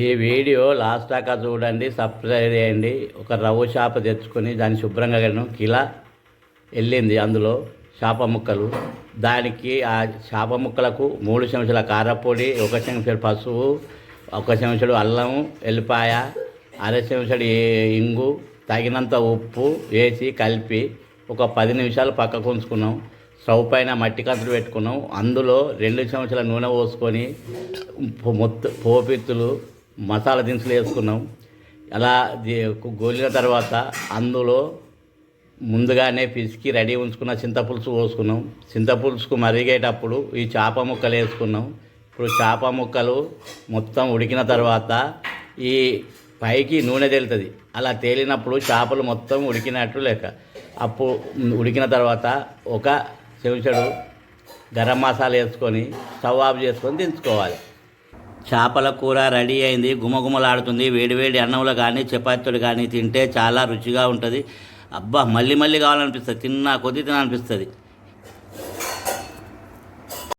ఈ video last దాకా చూడండి సబ్స్క్రైబ్ చేయండి. ఒక రవ్వ చేప తెచ్చుకొని దాన్ని శుభ్రంగా కడను కిలా వెళ్ళింది అందులో చేప ముక్కలు. దానికి ఆ చేప ముక్కలకు మూడు చెంచాల కారపొడి ఒక చెంచాడు పసుపు ఒక చెంచాడు అల్లం ఎల్లిపాయ అర చెంచాడు ఇంగు తగినంత ఉప్పు వేసి కలిపి ఒక పది నిమిషాలు పక్కకు ఉంచుకున్నాం. స్టవ్ పైన మట్టి కంతులు పెట్టుకున్నాం. అందులో రెండు చెంచాల నూనె పోసుకొని మొత్తం పోపిత్తులు మసాలా దినుసులు వేసుకున్నాం. అలా గోలిన తర్వాత అందులో ముందుగానే పిసికి రెడీ ఉంచుకున్న చింతపులుసు పోసుకున్నాం. చింతపులుసుకు మరిగేటప్పుడు ఈ చేప ముక్కలు వేసుకున్నాం. ఇప్పుడు చేప ముక్కలు మొత్తం ఉడికిన తర్వాత ఈ పైకి నూనె తేలుతుంది. అలా తేలినప్పుడు చేపలు మొత్తం ఉడికినట్టు లేక అప్పుడు ఉడికిన తర్వాత ఒక చెంచడు గరం మసాలా వేసుకొని స్టవ్ ఆఫ్ చేసుకొని దించుకోవాలి. చేపల కూర రెడీ అయింది గుమగుమలాడుతుంది వేడివేడి అన్నంలో కానీ చపాతీలు కానీ తింటే చాలా రుచిగా ఉంటుంది. అబ్బా మళ్ళీ మళ్ళీ కావాలనిపిస్తుంది తిన్నా కొద్ది తినాలనిపిస్తుంది.